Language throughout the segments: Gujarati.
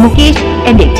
મુકેશ એડિટ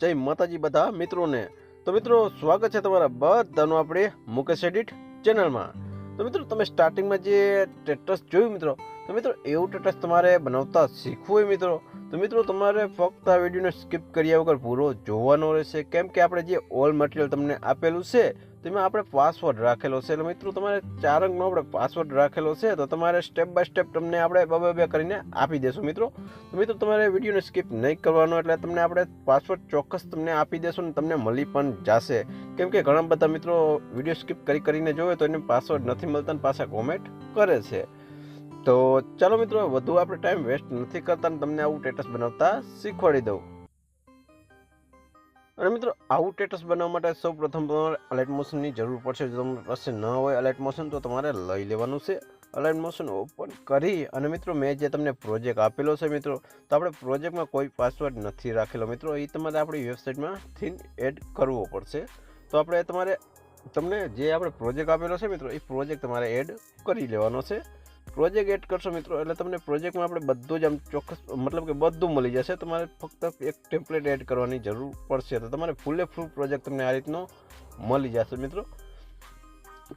જય માતાજી બધા મિત્રોને. તો મિત્રો, સ્વાગત છે તમારા બધાનું આપણે મુકેશ એડિટ ચેનલમાં. તો મિત્રો, તમે સ્ટાર્ટિંગમાં જે સ્ટેટસ જોયું મિત્રો તો મિત્રો એવું ટેટસ તમારે બનાવતા શીખવું હોય મિત્રો, તો મિત્રો તમારે ફક્ત આ વિડીયોને સ્કીપ કર્યા વગર પૂરો જોવાનો રહેશે. કેમ કે આપણે જે ઓલ મટીરિયલ તમને આપેલું છે, તેમાં આપણે પાસવર્ડ રાખેલો છે. એટલે મિત્રો, તમારે ચાર અંકનો આપણે પાસવર્ડ રાખેલો છે, તો તમારે સ્ટેપ બાય સ્ટેપ તમને આપણે બે બે કરીને આપી દેશું મિત્રો. તો મિત્રો, તમારે વિડીયોને સ્કીપ નહીં કરવાનો, એટલે તમને આપણે પાસવર્ડ ચોક્કસ તમને આપી દેશું ને તમને મળી પણ જશે. કેમ કે ઘણા બધા મિત્રો વીડિયો સ્કીપ કરી કરીને જોવે તો એને પાસવર્ડ નથી મળતા ને પાછા કોમેન્ટ કરે છે. તો ચાલો મિત્રો, વધુ આપણે ટાઈમ વેસ્ટ નથી કરતા તમને આવું સ્ટેટસ બનાવતા શીખવાડી દઉં. અને મિત્રો, આવું સ્ટેટસ બનાવવા માટે સૌ પ્રથમ તમારે અલાઇટ મોશનની જરૂર પડશે. જો તમારી પાસે ન હોય અલાઇટ મોશન તો તમારે લઈ લેવાનું છે. અલાઇટ મોશન ઓપન કરી અને મિત્રો, મેં જે તમને પ્રોજેક્ટ આપેલો છે મિત્રો, તો આપણે પ્રોજેક્ટમાં કોઈ પાસવર્ડ નથી રાખેલો મિત્રો. એ તમારે આપણી વેબસાઇટમાંથી એડ કરવો પડશે. તો આપણે તમારે, તમને જે આપણે પ્રોજેક્ટ આપેલો છે મિત્રો એ પ્રોજેક્ટ તમારે એડ કરી લેવાનો છે. પ્રોજેક્ટ એડ કરશો મિત્રો, એટલે તમને પ્રોજેક્ટમાં આપણે બધું જ આમ ચોક્કસ, મતલબ કે બધું મળી જશે. તમારે ફક્ત એક ટેમ્પલેટ એડ કરવાની જરૂર પડશે. તો તમારે ફૂલે ફૂલ પ્રોજેક્ટ તમને આ રીતનો મળી જશે મિત્રો.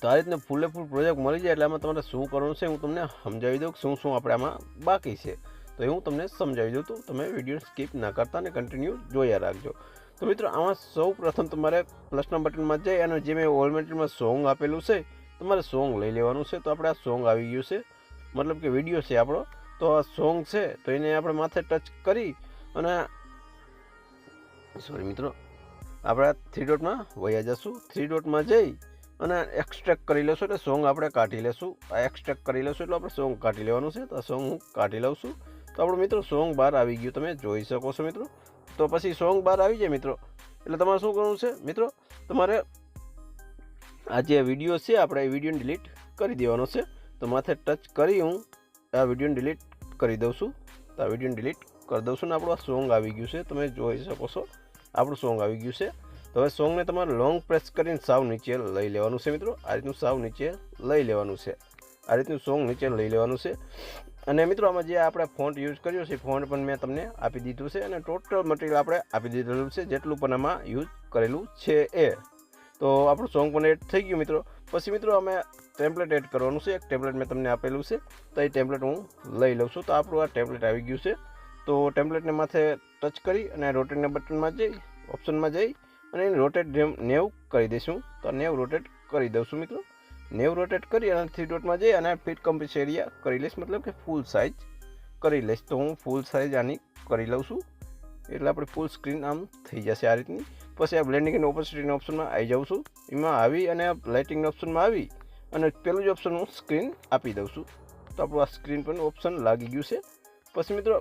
તો આ રીતના ફૂલે ફૂલ પ્રોજેક્ટ મળી જાય એટલે આમાં તમારે શું કરવાનું છે, હું તમને સમજાવી દઉં શું શું આપણે આમાં બાકી છે. તો એ હું તમને સમજાવી દઉં તો તમે વીડિયો સ્કીપ ના કરતા અને કન્ટિન્યુ જોયા રાખજો. તો મિત્રો, આમાં સૌ પ્રથમ તમારે પ્લસના બટનમાં જઈ અને જે મેં ઓલ સોંગ આપેલું છે, તમારે સોંગ લઈ લેવાનું છે. તો આપણે આ સોંગ આવી ગયું છે. મતલબ કે વીડિયો છે આપણો, તો આ સોંગ છે, તો એને આપણે માથે ટચ કરી અને સોરી મિત્રો, આપણે થ્રી ડોટમાં વયા જશું. થ્રી ડોટમાં જઈ અને એક્સટ્રેક્ટ કરી લેશું એટલે સોંગ આપણે કાઢી લેશું. આ એક્સટ્રેક્ટ કરી લેશું એટલે આપણે સોંગ કાઢી લેવાનું છે. તો આ સોંગ હું કાઢી લઉં છું. તો આપણો મિત્રો સોંગ બહાર આવી ગયું. તમે જોઈ શકો છો મિત્રો. તો પછી સોંગ બહાર આવી જાય મિત્રો. એટલે તમારે શું કરવું છે મિત્રો? તમારે આ જે વીડિયો છે, આપણે એ વિડીયોને ડિલીટ કરી દેવાનો છે. તો માથે ટચ કરી હું આ વિડીયોને ડિલીટ કરી દઉં છું. તો આ વિડીયોને ડિલીટ કરી દઉં છું ને આપણું આ સોંગ આવી ગયું છે. તમે જોઈ શકો છો. આપણું સોંગ આવી ગયું છે. તો હવે સોંગને તમારે લોંગ પ્રેસ કરીને સાવ નીચે લઈ લેવાનું છે મિત્રો. આ રીતનું સાવ નીચે લઈ લેવાનું છે. આ રીતનું સોંગ નીચે લઈ લેવાનું છે. અને મિત્રો આમાં જે આપણે ફોન્ટ યુઝ કર્યો છે ફોન્ટ પણ મેં તમને આપી દીધું છે અને ટોટલ મટીરિયલ આપણે આપી દીધેલું છે, જેટલું પણ આમાં યુઝ કરેલું છે એ. તો આપણું સોંગ પણ એડ થઈ ગયું મિત્રો. પછી મિત્રો અમે ટેમ્પલેટ એડ કરવાનું છે. એક ટેમ્પલેટ મેં તમને આપેલું છે. તો એ ટેમ્પલેટ હું લઈ લઉં છું. તો આપણું આ ટેમ્પલેટ આવી ગયું છે. તો ટેમ્પલેટને માથે ટચ કરી અને રોટેટના બટનમાં જઈ ઓપ્શનમાં જઈ અને એને રોટેટ નેવ કરી દઈશું. તો નેવ રોટેટ કરી દઉં છું મિત્રો. નેવ રોટેટ કરી અને થ્રી ડોટમાં જઈ અને ફિટ કમ્પ્લીટ એરિયા કરી લઈશ. મતલબ કે ફૂલ સાઇઝ કરી લઈશ. તો હું ફૂલ સાઇઝ આની કરી લઉં છું. એટલે આપણે ફૂલ સ્ક્રીન આમ થઈ જશે આ રીતની. પછી આ બ્લેન્ડિંગ એન્ડ ઓપોસિટીના ઓપ્શનમાં આવી જાઉં છું. એમાં આવી અને આ લાઇટિંગના ઓપ્શનમાં આવી અને પહેલું જ ઓપ્શન હું સ્ક્રીન આપી દઉં છું. તો આપણું આ સ્ક્રીન પણ ઓપ્શન લાગી ગયું છે. પછી મિત્રો,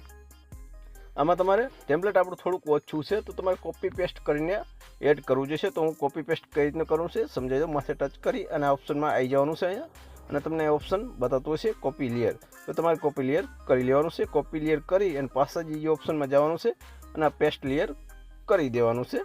આમાં તમારે ટેમ્પલેટ આપણું થોડુંક ઓછું છે, તો તમારે કોપી પેસ્ટ કરીને એડ કરવું જશે તો હું કોપી પેસ્ટ કઈ રીતના કરવું છે સમજાવી દઉં માથે ટચ કરી અને આ ઓપ્શનમાં આવી જવાનું છે અહીંયા. અને તમને ઓપ્શન બતાવતું હશે કોપી લેયર તો તમારે કોપી લેયર કરી લેવાનું છે. કોપી લેયર કરી અને પાછા જે ઓપ્શનમાં જવાનું છે, અને આ પેસ્ટ લેયર કરી દેવાનું છે.